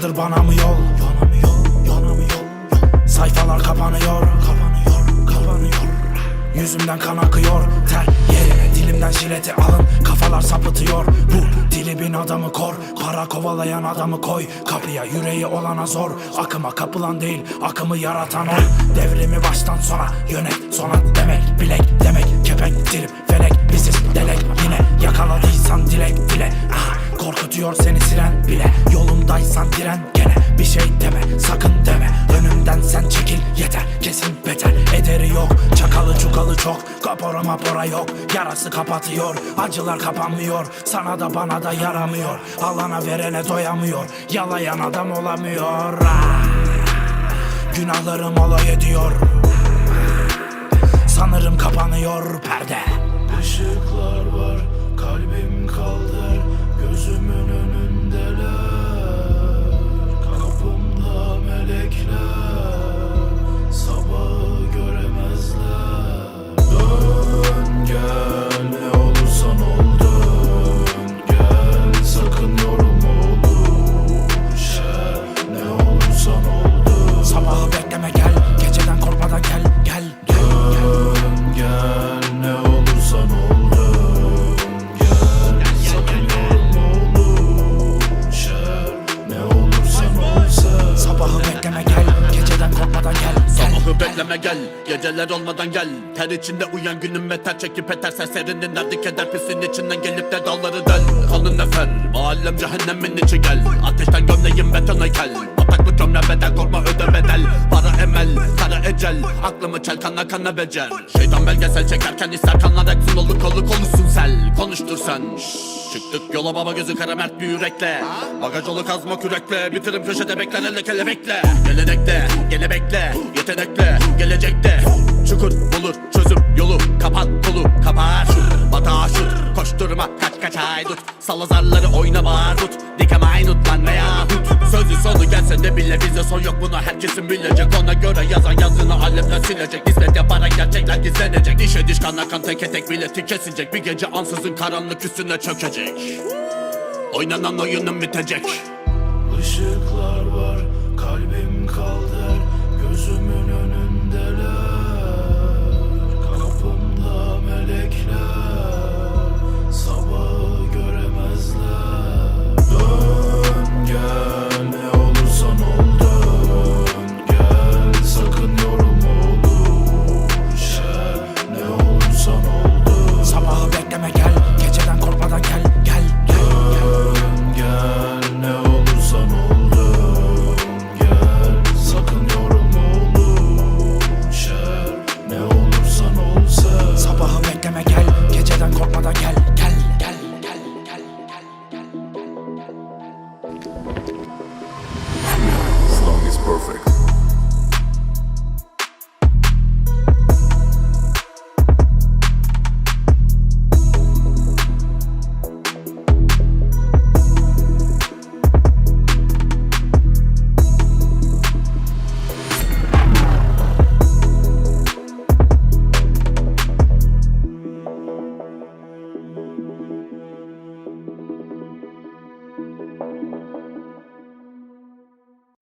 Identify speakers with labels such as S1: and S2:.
S1: mıdır bana mı yol? Yana mı yol? Yana mı yol? Sayfalar kapanıyor. Kapanıyor, kapanıyor. Yüzümden kan akıyor. Ter yerine dilimden jileti alın. Kafalar sapıtıyor. Bu dili bin adamı kor. Para kovalayan adamı koy. Kapıya yüreği olana zor. Akıma kapılan değil Akımı yaratan ol Devrimi baştan sona Yönet. Sona demek Bilek demek. Kepenk trip felek. Biziz delek. Yine yakaladıysan dilek dile. Ah, Korkutuyor seni siren bile Yolundaysan diren gene Bir şey deme sakın deme. Önümden sen çekil yeter. Kesin beter. Ederi yok Çakalı çukalı çok. Kapora mapora yok Yarası kapatıyor. Acılar kapanmıyor Sana da bana da yaramıyor. Alana verene doyamıyor Yalayan adam olamıyor. Ah. Günahlarım alay ediyor. Sanırım kapanıyor perde. Işıklar var bekleme gel
S2: Geceler olmadan gel. Ter içinde uyan günün ve çekip eter Serserinin derdi keder. Pisin içinden gelip de dalları del. Kanın nefer Alem cehennemin içi gel. Ateşten gömleğim beton heykel ecel Aklımı çel kana kana becel. Şeytan belgesel çekerken ister kanlar aksın Oluk oluk olursun sel. Konuştur sen. Çıktık yola baba gözü kara mert bir yürekle. Bagaj olu kazma kürekle. Bitirim köşede beklen elle kelebekle Gelenekle gele bekle Yetenekle gelecekte. Çukur bulur çözüm yolu. Kapat kolu kapar Batağa şut koşturma kaç kaç ay tut de bile bize son yok bunu herkesin bilecek. Ona göre yazan yazını alemler silecek. Hizmet yaparak gerçekler gizlenecek. Dişe diş kana kan teke tek bileti kesilecek Bir gece ansızın karanlık üstüne çökecek. Oynanan oyunun bitecek.
S1: Işık